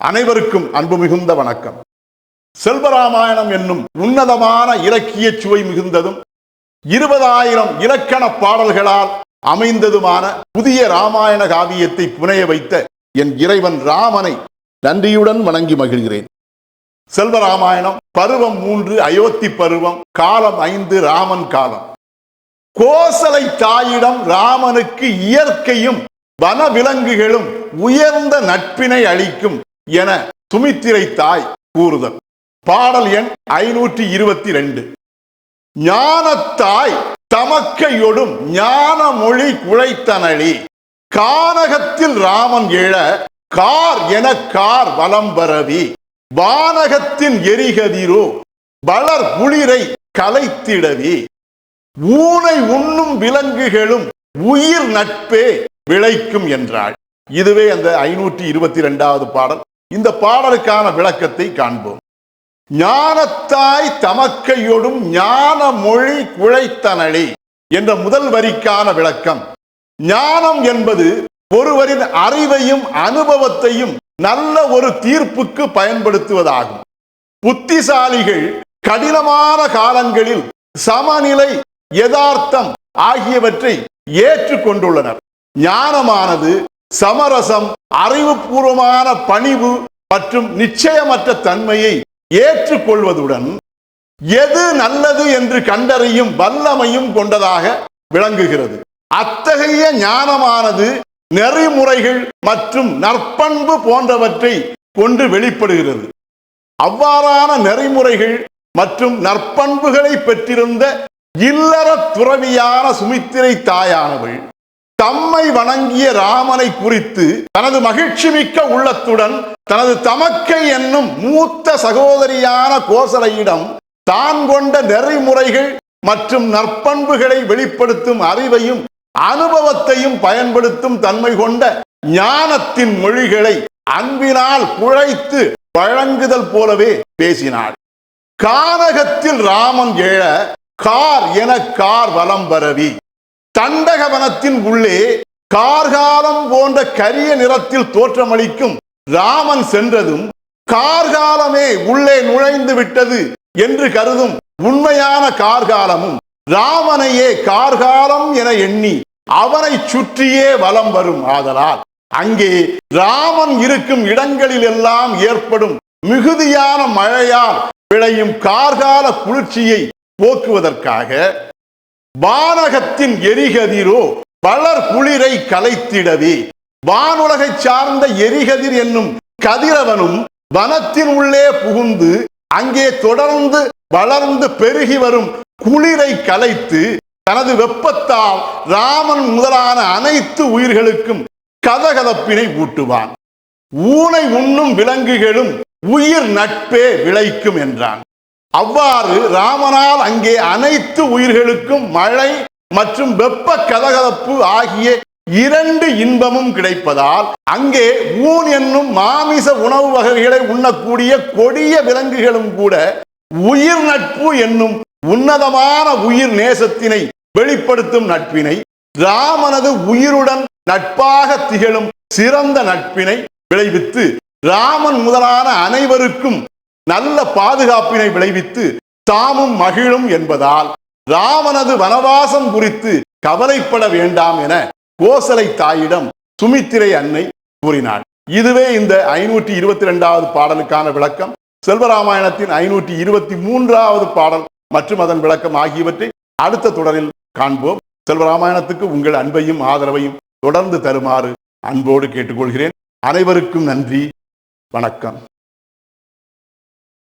அனைவருக்கும் அன்பு மிகுந்த வணக்கம். செல்வராமாயணம் என்னும் உன்னதமான இலக்கிய சுவை மிகுந்ததும் இருபதாயிரம் இலக்கண பாடல்களால் அமைந்ததுமான புதிய ராமாயண காவியத்தை புனைய வைத்த என் இறைவன் ராமனை நன்றியுடன் வணங்கி மகிழ்கிறேன். செல்வராமாயணம் பருவம் மூன்று அயோத்தி பருவம் காலம் ஐந்து ராமன் காலம். கோசலை தாயிடம் ராமனுக்கு இயற்கையும் வனவிலங்குகளும் உயர்ந்த நட்பினை அளிக்கும் என சுமித்திரை தாய் கூறுதல். பாடல் எண் ஐநூற்றி இருபத்தி ரெண்டு ஞானத்தாய் தமக்கையொடும் ஞான மொழி குழைத்தனழி கானகத்தில் ராமன் எழ கார் என கார் வலம் பரவி. வானகத்தின் எரிகதிரோ வளர் குளிரை கலைத்திடவி. ஊனை உண்ணும் விலங்குகளும் உயிர் நட்பே விளைக்கும் என்றாள். இதுவே அந்த ஐநூற்றி இருபத்தி ரெண்டாவது பாடல். இந்த பாடலுக்கான விளக்கத்தை காண்போம். ஞானத்தாய் தமக்கையொடும் ஞான மொழி குழைத்தனளி என்ற முதல் வரிக்கான விளக்கம். ஞானம் என்பது ஒருவரின் அறிவையும் அனுபவத்தையும் நல்ல ஒரு தீர்ப்புக்கு பயன்படுத்துவதாகும். புத்திசாலிகள் கடினமான காலங்களில் சமநிலை யதார்த்தம் ஆகியவற்றை ஏற்றுக்கொண்டுள்ளனர். ஞானமானது சமரசம் அறிவுபூர்வமான பணிவு மற்றும் நிச்சயமற்ற தன்மையை ஏற்றுக்கொள்வதுடன் எது நல்லது என்று கண்டறியும் வல்லமையும் கொண்டதாக விளங்குகிறது. அத்தகைய ஞானமானது நெறிமுறைகள் மற்றும் நற்பண்பு போன்றவற்றை கொண்டு வெளிப்படுகிறது. அவ்வாறான நெறிமுறைகள் மற்றும் நற்பண்புகளை பெற்றிருந்த இல்லற துறவியான சுமித்திரை தாயானவள் தம்மை வணங்கிய ராமனை குறித்து தனது மகிழ்ச்சி மிக்க உள்ளத்துடன் தனது தமக்கை என்னும் மூத்த சகோதரியான கோசலையிடம் தான் கொண்ட நெறிமுறைகள் மற்றும் நற்பண்புகளை வெளிப்படுத்தும் அறிவையும் அனுபவத்தையும் பயன்படுத்தும் தன்மை கொண்ட ஞானத்தின் மொழிகளை அன்பினால் குழைத்து வழங்குதல் போலவே பேசினாள். கானகத்தில் ராமன் எழ கார் என கார் வலம் பரவி. தண்டகவனத்தின் உள்ளே கார்காலம் போன்ற கரிய நிறத்தில் தோற்றமளிக்கும் ராமன் சென்றதும் கார்காலமே உள்ளே நுழைந்து விட்டது என்று கருதும் உண்மையான கார்காலமும் ராமனையே கார்காலம் என எண்ணி அவனை சுற்றியே வலம் வரும் ஆதலால். அங்கே ராமன் இருக்கும் இடங்களில் எல்லாம் ஏற்படும் மிகுதியான மழையால் விளையும் கார்கால குளிர்ச்சியை போக்குவதற்காக வானகத்தின் எரிகதிரோ வளர் குளிரை கலைத்திடவே. வானுலகை சார்ந்த எரிகதிர் என்னும் கதிரவனும் வனத்தின் உள்ளே புகுந்து அங்கே தொடர்ந்து வளர்ந்து பெருகி வரும் குளிரை கலைத்து தனது வெப்பத்தால் ராமன் முதலான அனைத்து உயிர்களுக்கும் கதகதப்பினை ஊட்டுவான். ஊனை உண்ணும் விலங்குகளும் உயிர் நட்பே விளைக்கும் என்றான். அவ்வாறு ராமனால் அங்கே அனைத்து உயிர்களுக்கும் மழை மற்றும் வெப்ப கதகதப்பு ஆகிய இரண்டு இன்பமும் கிடைப்பதால் அங்கே ஊன் என்னும் மாமிச உணவு வகைகளை உண்ணக்கூடிய கொடிய விலங்குகளும் கூட உயிர் நட்பு என்னும் உன்னதமான உயிர் நேசத்தினை வெளிப்படுத்தும் நட்பினை ராமனது உயிருடன் நட்பாக திகழும் சிறந்த நட்பினை விளைவித்து ராமன் முதலான அனைவருக்கும் நல்ல பாதுகாப்பினை விளைவித்து தாமும் மகிழும் என்பதால் ராமனது வனவாசம் குறித்து கவலைப்பட வேண்டாம் என கோசலை தாயிடம் சுமித்திரை அன்னை கூறினாள். இதுவே இந்த ஐநூற்றி இருபத்தி இரண்டாவது பாடலுக்கான விளக்கம். செல்வராமாயணத்தின் ஐநூற்றி இருபத்தி மூன்றாவது பாடல் மற்றும் அதன் விளக்கம் ஆகியவற்றை அடுத்த தொடரில் காண்போம். செல்வராமாயணத்துக்கு உங்கள் அன்பையும் ஆதரவையும் தொடர்ந்து தருமாறு அன்போடு கேட்டுக்கொள்கிறேன். அனைவருக்கும் நன்றி. வணக்கம்.